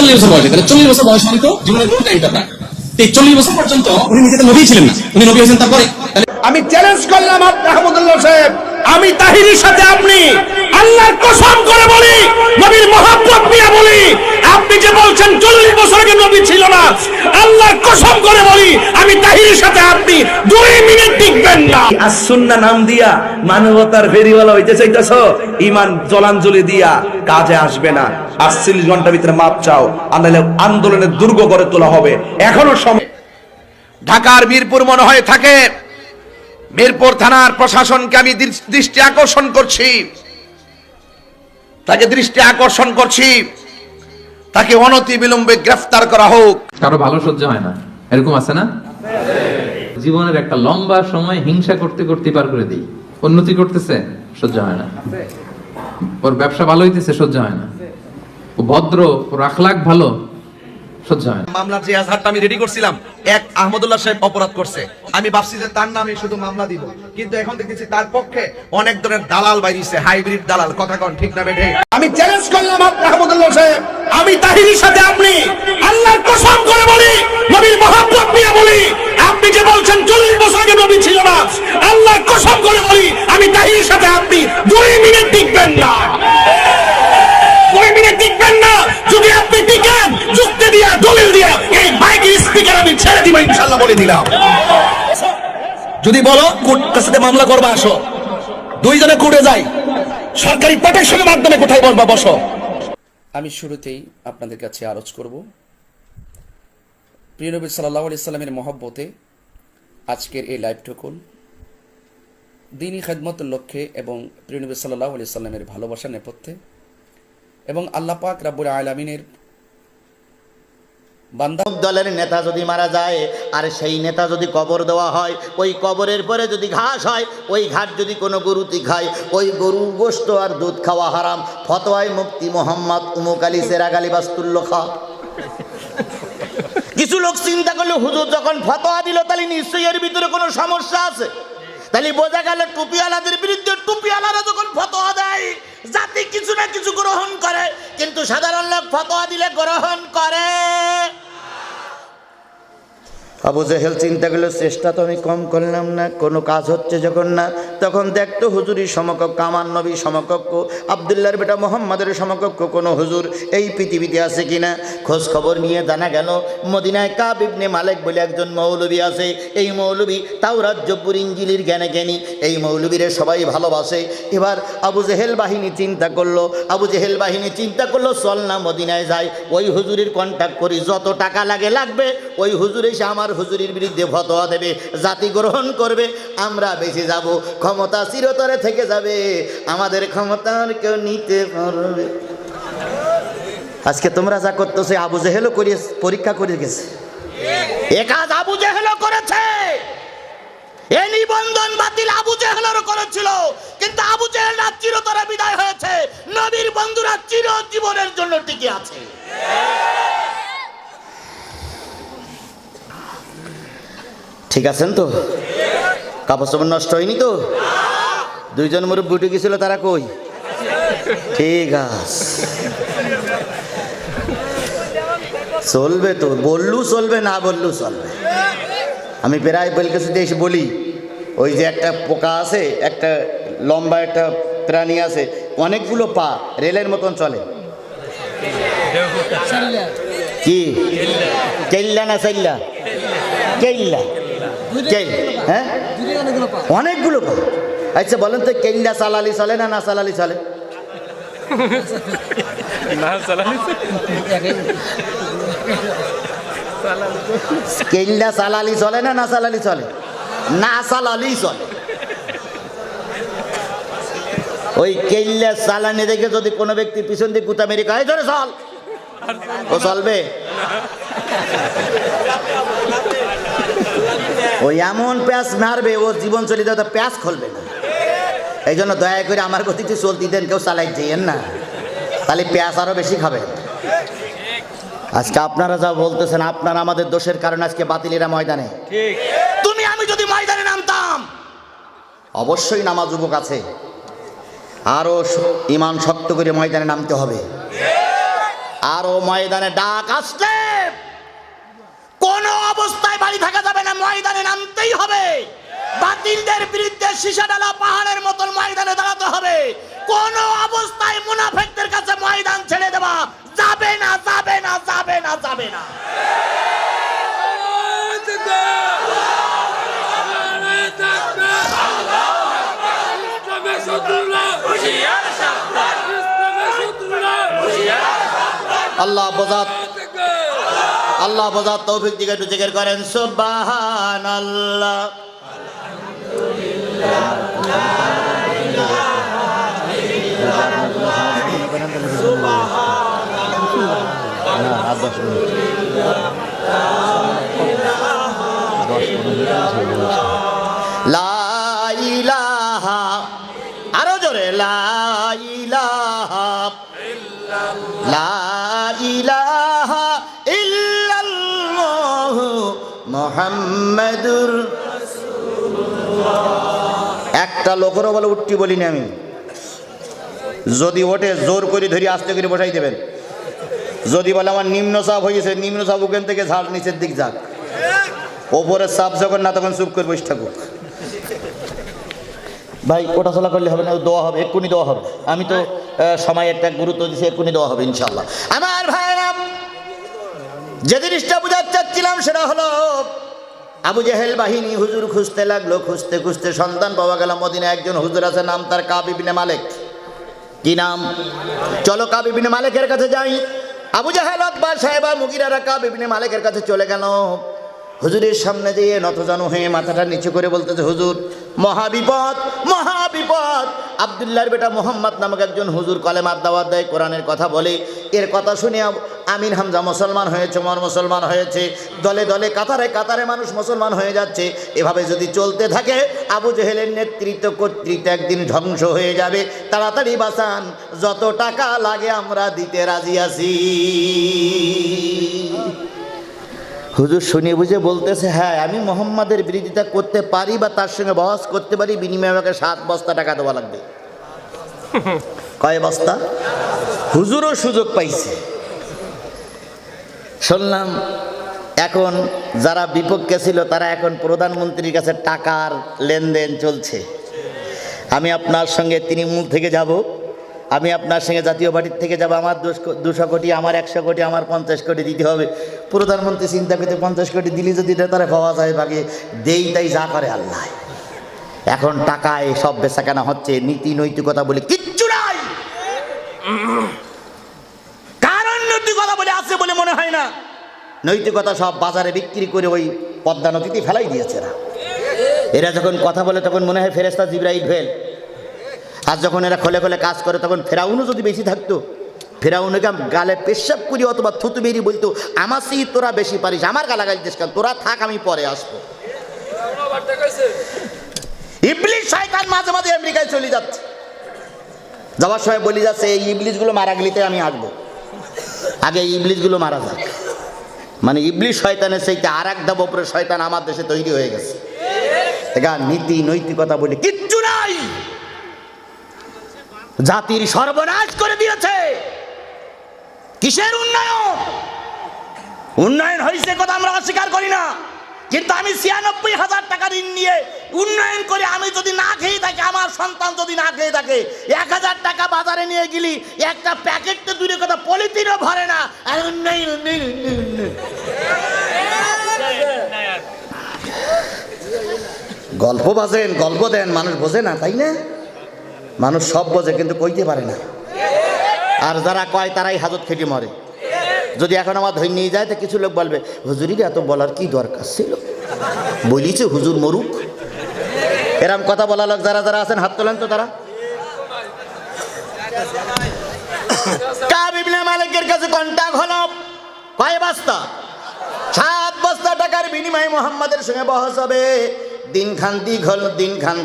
চল্লিশ বছর বয়সে। তাহলে চল্লিশ বছর বয়স তো জীবনের কোন টাইমটা চল্লিশ বছর পর্যন্ত উনি নিজেতে নবী ছিলেন না। উনি নবী হয়েছেন তারপরে। আমি চ্যালেঞ্জ করলাম আহমদুল্লাহ সাহেব। আমি তাহিরির সাথে আপনি আল্লাহর কসম করে বলি নবীর মহাব্বত নিয়ে বলি। আপনি যে বলছেন চল্লিশ বছর আগে নবী ছিল না আল্লাহর কসম করে বলি আমি তাহিরির সাথে আপনি দুই মিনিট টিকবেন না। আসুন্না নাম দিয়া মানবতার ফেরিওয়ালা হইতে চাইতেছ ইমান জলাঞ্জলি দিয়া কাজে আসবে না। আটচল্লিশ ঘণ্টার ভিতরে মাপ চাও আনালে আন্দোলনের দুর্গ করে তোলা হবে। এখনও সময় ঢাকার বীরপুর মনে হয় থাকে। মিরপুর থানার প্রশাসনকে আমি দৃষ্টি আকর্ষণ করছি। তাকে দৃষ্টি আকর্ষণ করছি। তাকে অনতি বিলম্বে গ্রেফতার করা হোক। কারও ভালো সহ্য হয় না। এরকম আছে না? জীবনের একটা লম্বা সময় হিংসা করতে করতে পার করে দিই। উন্নতি করতেছে, সহ্য হয় না। ওর ব্যবসা ভালো হইতেছে, সহ্য হয় না। ও ভদ্র, ওর আখলাক ভালো। মামলার যে এজাহারটা আমি রেডি করছিলাম এক আহমদুল্লাহ সাহেব অপরাধ করছে। আমি ভাবছি যে তার নামে শুধু মামলা দিব। কিন্তু এখন দেখতেছি তার পক্ষে অনেক ধরনের দালাল বাইরিছে হাইব্রিড দালাল। কথা কন ঠিক না বেঠে? আমি চ্যালেঞ্জ করলাম আহমদুল্লাহ সাহেব। আমি তাহিরির সাথে আপনি। আল্লাহর কসম করে বলি নবীর মহাব্বত নিয়ে বলি। আপনি যে বলছেন চল্লিশ বছর আগে নবী ছিল না ছেড়ে ইনশাল্লাহ বলে দিলাম। যদি বলো কোর্ট কাছে মামলা করবা, আসো। দুইজনে কোর্টে যাই। সরকারি প্রোটেকশনের মাধ্যমে কোথায় বলবা, বসো। আমি শুরুতেই আপনাদের কাছে আরজ করব, প্রিয় নবী সাল্লাহ আলি সাল্লামের মহব্বতে আজকের এই লাইভ টুকুন দিনই খেদমতের লক্ষ্যে এবং প্রিয় নবী সাল্লাহ আলি সাল্লামের ভালোবাসার নেপথ্যে এবং আল্লাহ পাক রাব্বুল আলমিনের বান্দা দলের নেতা যদি মারা যায়, আর সেই নেতা যদি কবর দেওয়া হয়, ওই কবরের পরে যদি ঘাস হয়, ওই ঘাট যদি কোনো গরুতি খায়, ওই গরু গোস্ত আর দুধ খাওয়া হারাম। ফতোয়ায় মুক্তি মোহাম্মদ উমুক আলী সেরাগ আলী বাস্তুল্য খা। কিছু লোক চিন্তা করল, হুজুর যখন ফতোয়া দিল, তাহলে নিশ্চয়ই এর ভিতরে কোনো সমস্যা আছে। তাহলে বোঝা গেল টুপিওয়ালাদের বিরুদ্ধে টুপিওয়ালারা যখন ফতোয়া দেয়, জাতি কিছু না কিছু গ্রহণ করে, কিন্তু সাধারণ লোক ফতোয়া দিলে গ্রহণ করে। আবু জেহেল চিন্তা করল, চেষ্টা তো আমি কম করলাম না, কোনো কাজ হচ্ছে যখন না। তখন দেখতো হুজুরি সমকক্ষ আমার নবী সমকক্ষ আবদুল্লার বেটা মোহাম্মদের সমকক্ষ কোনো হুজুর এই পৃথিবীতে আছে কিনা? খোঁজ খবর নিয়ে জানা গেল, মদিনায় কাব ইবনে মালিক বলে একজন মৌলবী আছে। এই মৌলবী তাও রাজ্যপুর ইঞ্জিলির জ্ঞানে জ্ঞানী। এই মৌলবীরে সবাই ভালোবাসে। এবার আবু জেহেল বাহিনী চিন্তা করল, আবু জেহেল বাহিনী চিন্তা করল, চল না মদিনায় যায় ওই হুজুরির কন্ট্যাক্ট করি, যত টাকা লাগে লাগবে, ওই হুজুর এসে আমার হুজুরির বিরুদ্ধে ফতোয়া দেবে, জাতি গ্রহণ করবে, আমরা বেঁচে যাব, ক্ষমতা চিরতরে থেকে যাবে, আমাদের ক্ষমতা আর কেউ নিতে পারবে। আজকে তোমরা যা করতেছো, আবু জেহেলও করিয়ে, পরীক্ষা করে গেছে। এ কাজ আবু জেহেলও করেছে। এ নিবন্ধন বাতিল আবু জেহেলেরও করেছিল। কিন্তু আবু জেহেলরা চিরতরে বিদায় হয়েছে। নবীর বন্ধুরা চির জীবনের জন্য টিকে আছে। ঠিক আছেন তো? কাপড় চাপড় নষ্ট হয়নি তো? দুইজন মুরব্বী উঠে গেছিল, তারা কই? ঠিক আছে। চলবে তো, বললু চলবে, না বললু চলবে। আমি প্রায় বেলকেছিতে এসে বলি, ওই যে একটা পোকা আছে, একটা লম্বা একটা প্রাণী আছে, অনেকগুলো পা রেলের মতন চলে। কি? কেল্লা না চাইল্লা কেল্লা। কেল হ্যাঁ? অনেকগুলো পা আচ্ছা বলেন তো কেল্লা সালালি চলে না না সালালি চলে? কেল্লা চালালি চলে। না না চালালি চলে? না চালালি চলে। ওই কেল্লা চালানি দেখে যদি কোনো ব্যক্তি পিছন দিকে গুতা মেরে কয় ধরে চল। ও চলবে? ওই এমন প্যাঁচ মারবে ও জীবন চলে যাবে প্যাঁচ খুলবে না। এই জন্য দয়া করে আমার গতিতে চলতি দেন কেউ চালাই যেয়েন না। তাহলে প্যাঁচ আরও বেশি খাবে আজকে আপনারা যা বলতেছেন আপনারা আমাদের দোষের কারণে আজকে বাতিলেরা ময়দানে। তুমি আমি যদি ময়দানে নামতাম অবশ্যই নামাজ যুবক আছে। আরও ইমান শক্ত করে ময়দানে নামতে হবে। আরও ময়দানে ডাক আসলে কোন অবস্থায় বাড়ি থাকা যাবে না, ময়দানে নামতেই হবে। বাতিলদের বিরুদ্ধে ডালা পাহাড়ের মতন ময়দানে দাঁড়াতে হবে। কোন অবস্থায় মুনাফেকদের কাছে ময়দান ছেড়ে দেওয়া যাবে না যাবে না যাবে না যাবে না। আল্লাহ বজাত আল্লাহ বজাত তৌফিক দিকে একটু জিকির করেন সুবহান আল্লাহ আরও জোরে লা ইলাহা মুহাম্মাদুর একটা লোকেরও বলে উঠতি বলিনি আমি। যদি ওঠে, জোর করে ধরি, আস্তে করে বসাই দেবেন। যদি বলে আমার নিম্ন চাপ হয়েছে নিম্ন চাপ ওখান থেকে ঝাড় নিচের দিক যাক। ওপরের চাপ যখন না, তখন চুপ করে বসে থাকুক। ভাই, ওটা চলা করলে হবে না দেওয়া হবে, এক্ষুনি দেওয়া হবে। আমি তো সময় একটা গুরুত্ব দিচ্ছি এক্ষুনি দেওয়া হবে ইনশাল্লাহ আমার যে জিনিসটা বোঝাতে চাচ্ছিলাম সেটা হলো, আবু জাহেল বাহিনী হুজুর খুঁজতে লাগল, খুঁজতে খুঁজতে সন্তান পাওয়া গেল মদিনে একজন হুজুর আছে, নাম তার কাবিবিনে মালিক। কি নাম? চলো কাবিবিনে মালিকের কাছে যাই। আবু জাহেল আকবর সাহেবা মুগিরারা কাবিবিনে মালিকের কাছে চলে গেল। হুজুরের সামনে যেয়ে নতজানু হয়ে মাথাটা নিচু করে বলতেছে, হুজুর, মহাবিপদ মহাবিপদ। আবদুল্লাহর বেটা মোহাম্মদ নামক একজন হুজুর কলেমার দাওয়াত দেয়, কোরআনের কথা বলে। এর কথা শুনে আমিন হামজা মুসলমান হয়েছে মর মুসলমান হয়েছে। দলে দলে কাতারে কাতারে মানুষ মুসলমান হয়ে যাচ্ছে। এভাবে যদি চলতে থাকে, আবু জেহেলের নেতৃত্ব কর্তৃত্ব একদিন ধ্বংস হয়ে যাবে। তাড়াতাড়ি বাঁচান, যত টাকা লাগে আমরা দিতে রাজি আছি। হুজুর শুনে বুঝে বলতেছে হ্যাঁ আমি মোহাম্মদের বিরোধিতা করতে পারি বা তার সঙ্গে বহস করতে পারি বিনিময়ে আমাকে সাত বস্তা টাকা দেওয়া লাগবে। কয় বস্তা? হুজুরও সুযোগ পাইছে। শুনলাম এখন যারা বিপক্ষে ছিল তারা এখন প্রধানমন্ত্রীর কাছে টাকার লেনদেন চলছে। আমি আপনার সঙ্গে তৃণমূল থেকে যাব। আমি আপনার সঙ্গে জাতীয় পার্টির থেকে যাব, আমার দুশো কোটি, আমার একশো কোটি, আমার পঞ্চাশ কোটি দিতে হবে। প্রধানমন্ত্রী চিন্তা করতে, পঞ্চাশ কোটি দিলি যদি তারা পাওয়া যায় বাকি দেই তাই যা করে আল্লাহ। এখন টাকায় সব বেচাকেনা হচ্ছে, নীতি নৈতিকতা বলে কিচ্ছু নাই। কারণ নৈতিকতা বলে আছে বলে মনে হয় না। নৈতিকতা সব বাজারে বিক্রি করে ওই পদ্মা নদীতে ফেলাই দিয়েছে না এরা যখন কথা বলে তখন মনে হয় ফেরেস্তা জিব্রাইল ফেল। আর যখন এরা খোলে খোলে কাজ করে, তখন ফেরাউনও যদি বেশি থাকতো ফেরাউনকে গালে পেশাব করি অথবা থুতু বেরিয়ে বলতো, আমার সেই তোরা বেশি পারিস, আমার গালাগালি দেশ তোরা থাক, আমি পরে আসব। ইবলিশ শয়তান মাঝে মাঝে আমেরিকায় চলে যাচ্ছে। যাওয়ার সময় বলি যাচ্ছে, এই ইবলিশগুলো মারা গেলিতে আমি আসব আগে ইবলিশগুলো মারা যাক। মানে ইবলিশ শয়তানের সেইটা আর এক ধাপ শয়তান আমার দেশে তৈরি হয়ে গেছে। নীতি, নৈতিকতা বলে, কিচ্ছু জাতির সর্বনাশ করে দিয়েছে। কিসের উন্নয়ন? উন্নয়ন হয়েছে কথা আমরা অস্বীকার করি না। কিন্তু আমি ছিয়ানব্বই হাজার টাকা ঋণ নিয়ে উন্নয়ন করে আমি যদি না খেয়ে থাকি, আমার সন্তান যদি না খেয়ে থাকে, এক হাজার টাকা বাজারে নিয়ে গেলি, একটা প্যাকেট তো দূরে কথা, পলিথিনও ভরে না। গল্প বাজেন, গল্প দেন, মানুষ বোঝে না, তাই না? মানুষ সব বোঝে, কিন্তু কইতে পারে না। আর যারা কয়, তারাই হাজত খেটে মরে। যদি এখন আমার ধৈর্য নিয়ে যায়, তো কিছু লোক বলবে হুজুরির এত বলার কি দরকার ছিল? বলিছে, হুজুর মরুক। এরম কথা বলা লোক যারা যারা আছেন, হাত তোলেন তো তারা। মালিকের কাছে কন্টাক্ট হলো। কয় বস্তা? সাত বস্তা টাকার বিনিময়ে মোহাম্মদের সঙ্গে বহস হবে। দিন খান দিক হল দিন খান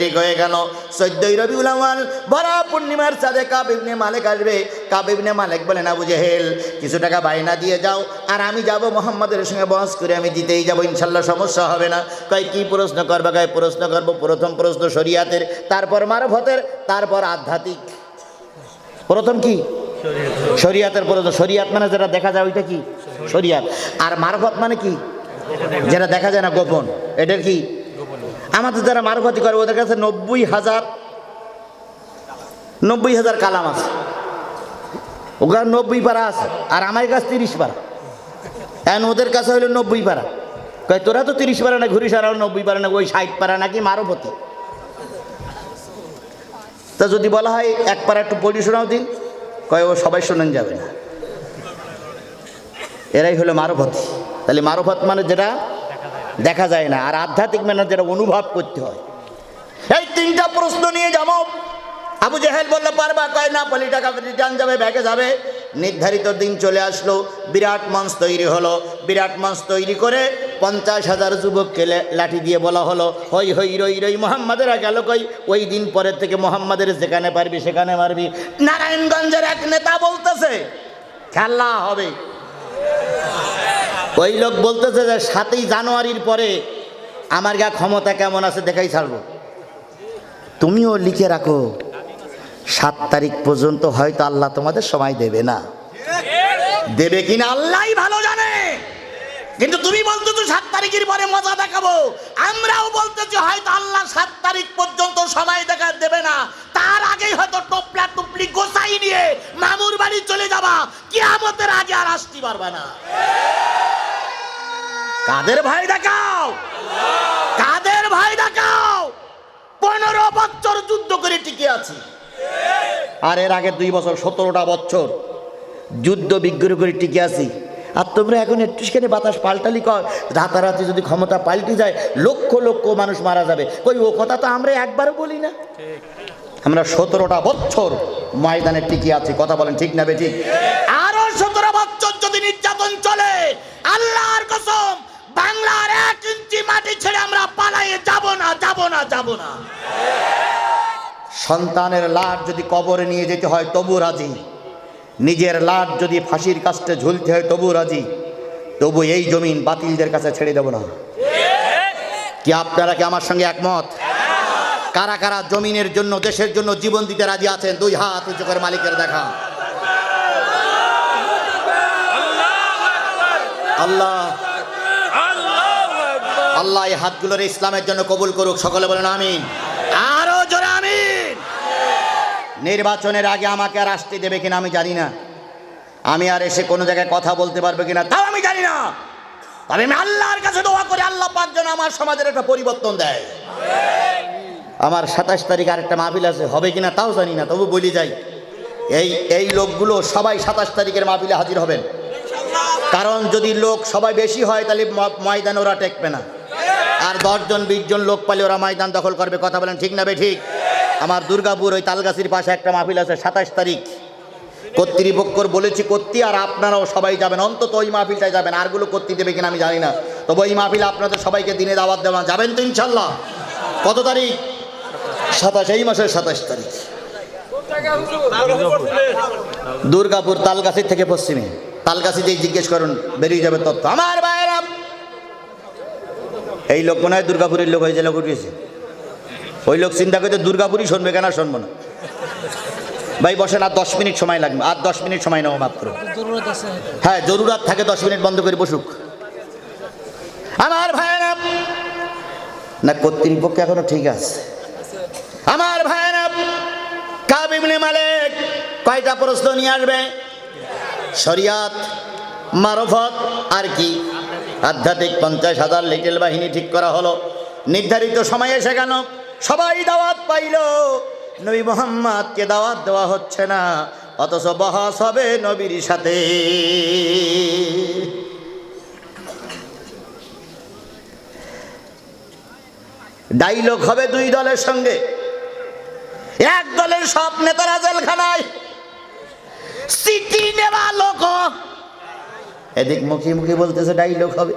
ঠিক হয়ে গেল। চোদ্দই রবিউল আওয়াল ভরা পূর্ণিমার চাঁদে কাবিবনে মালিক আসবে। কাবিবনে মালিক বলে, না বুঝে হেল কিছু টাকা বাইনা দিয়ে যাও, আর আমি যাব মোহাম্মদের সঙ্গে বহস করে, আমি দিতেই যাব, ইনশাল্লাহ সমস্যা হবে না। কয়, কি প্রশ্ন করবে? কয়, প্রশ্ন করব, প্রথম প্রশ্ন শরিয়াতের, তারপর মারফতের, তারপর আধ্যাত্মিক। প্রথম কি? শরিয়াতের পরে তো শরিয়াত মানে যেটা দেখা যায়, ওইটা কি? শরিয়াত। আর মারফত মানে কি? যেটা দেখা যায় না, গোপন। এটার কি? আমাদের যারা মারফতি করে, ওদের কাছে নব্বই হাজার নব্বই হাজার কালাম আছে। ওখানে নব্বই পারা আছে, আর আমার কাছে তিরিশ পারা। এখন ওদের কাছে হইল নব্বই পারা। কয়, তোরা তো তিরিশ পারা না ঘুরি আর নব্বই পারা না, ওই ষাট পারা নাকি মারফতি? তা যদি বলা হয় এক পারা একটু পড়ি শোনাও দিন কয়, ও সবাই শোনেন যাবে না। এরাই হলো মারফত। তাহলে মারফত মানে যেটা? দেখা যায় না। আর আধ্যাত্মিক মানে যেটা অনুভব করতে হয়। এই তিনটা প্রশ্ন নিয়ে যাব আবু জাহেল বললে, পারবা? কয়, না, পলি টাকা রিটার্ন যাবে ব্যাগে যাবে। নির্ধারিত দিন চলে আসলো, বিরাট মঞ্চ তৈরি হলো। বিরাট মঞ্চ তৈরি করে পঞ্চাশ হাজার যুবককে লাঠি দিয়ে বলা হলো, হই হই, রই রই, মোহাম্মদেরা গেল কই? ওই দিন পরের থেকে মোহাম্মদের যেখানে পারবি, সেখানে মারবি। নারায়ণগঞ্জের এক নেতা বলতেছে, খেলা হবে। ওই লোক বলতেছে যে সাতই জানুয়ারির পরে আমার গা ক্ষমতা কেমন আছে দেখাই ছাড়বো। তুমিও লিখে রাখো, সাত তারিখ পর্যন্ত হয়তো আল্লাহ তোমাদের সময় দেবে না। দেবে কিনা আল্লাহ ভালো জানে। কিন্তু তুমি বলছো তো সাত তারিখের পরে মজা দেখাবো। আমরাও বলতেছি হয়তো আল্লাহ সাত তারিখ পর্যন্ত সময় দেখা দেবে না। তার আগেই হয়তো টোপলা টুপলি গোসাই নিয়ে মামুর বাড়ি চলে যাবা। কিয়ামতের আগে আর আসতে পারবা না। কাদের ভাই দেখাও? কাদের ভাই দেখাও? পনেরো বছর যুদ্ধ করে টিকে আছি। আর এর আগে দুই বছর, সতেরোটা বছর যুদ্ধ বিগ্রহ করে টিকে আছি। আর তোমরা এখন একটুখানি বাতাস পাল্টালি কর। রাতারাতি যদি ক্ষমতা পাল্টে যায়, লক্ষ লক্ষ মানুষ মারা যাবে। ওই ও কথা তো আমরা একবারও বলি না। আমরা সতেরোটা বছর ময়দানে টিকে আছি। কথা বলেন ঠিক না বেঠিক? আরও সতেরো বছর যদি নির্যাতন চলে, আল্লাহর কসম বাংলার এক ইঞ্চি মাটি ছেড়ে আমরা পালাইয়ে যাব না যাব না যাব না। সন্তানের লাট যদি কবরে নিয়ে যেতে হয়, তবু রাজি। নিজের লাট যদি ফাঁসির কাস্টে ঝুলতে হয়, তবু রাজি। তবু এই জমিন বাতিলদের কাছে ছেড়ে দেব না। কি আপনারা কি আমার সঙ্গে একমত? কারা কারা জমিনের জন্য, দেশের জন্য জীবন দিতে রাজি আছেন? দুই হাত উঁচু করে মালিকের দেখা। আল্লাহ! আল্লাহ এই হাতগুলোর ইসলামের জন্য কবুল করুক। সকলে বলেন আমিন। আরও জোরে আমিন। নির্বাচনের আগে আমাকে আর আসতে দেবে কিনা আমি জানি না। আমি আর এসে কোনো জায়গায় কথা বলতে পারবে কিনা তাও আমি জানি না। তবে আমি আল্লাহর কাছে দোয়া করি আল্লাহ পাঁচ যেন আমার সমাজের একটা পরিবর্তন দেয়। আমার সাতাশ তারিখ আর একটা মাহফিল আছে হবে কিনা তাও জানি না তবু বলি যাই। এই এই লোকগুলো সবাই সাতাশ তারিখের মাহফিলে হাজির হবেন। কারণ যদি লোক সবাই বেশি হয় তাহলে ময়দান ওরা টেকবে না। আর দশজন বিশ জন লোক পালে ওরা ময়দান দখল করবে। কথা বলেন ঠিক না বে ঠিক? আমার দুর্গাপুর ওই তালগাছির পাশে একটা মাহফিল আছে, সাতাশ তারিখ। কর্তৃপক্ষর বলেছি, কর্তৃ আর আপনারাও সবাই যাবেন। অন্তত ওই মাহফিলটায় যাবেন। আরগুলো কর্তৃ দেবে কিনা আমি জানি না। তবে ওই মাহফিল আপনাদের সবাইকে দিনে দাওয়াত দেওয়া। যাবেন তো ইনশাল্লাহ। কত তারিখ? সাতাশ, এই মাসের সাতাশ তারিখ। দুর্গাপুর তালগাছির থেকে পশ্চিমে। তালগাছিতেই জিজ্ঞেস করুন, বেরিয়ে যাবে তথ্য। আমার এই লোক মনে হয় দুর্গাপুরের লোক হয়েছে, লোক উঠিয়েছে ওই লোক চিন্তা করতে দুর্গাপুরই শুনবে কেন শুনব না। ভাই, বসেন, আর দশ মিনিট সময় লাগবে, আর দশ মিনিট সময় নেব মাত্র। হ্যাঁ জরুরাত থাকে, দশ মিনিট বন্ধ করে বসুক। আমার ভাইয়েরা, না কর্তৃপক্ষ এখনও ঠিক আছে। আমার ভাইয়েরা কাবিমনে মালিক কয়টা প্রশ্ন নিয়ে আসবে? শরিয়াত, মারফত, আর কি? আধ্যাত্মিক পঞ্চাশ হাজার লিটেল বাহিনী ঠিক করা হলো। নির্ধারিত সময়ে সেখানে সবাই দাওয়াত পাইল। নবী মোহাম্মদকে দাওয়াত দেওয়া হচ্ছে না। অথচ বহাস হবে নবীর সাথে। ডাইলগ হবে দুই দলের সঙ্গে। এক দলের সব নেতারা জেলখানায়। সিটি নেওয়া লোক। এদিক মুখে মুখে বলতেছে ডাইলগ হবে।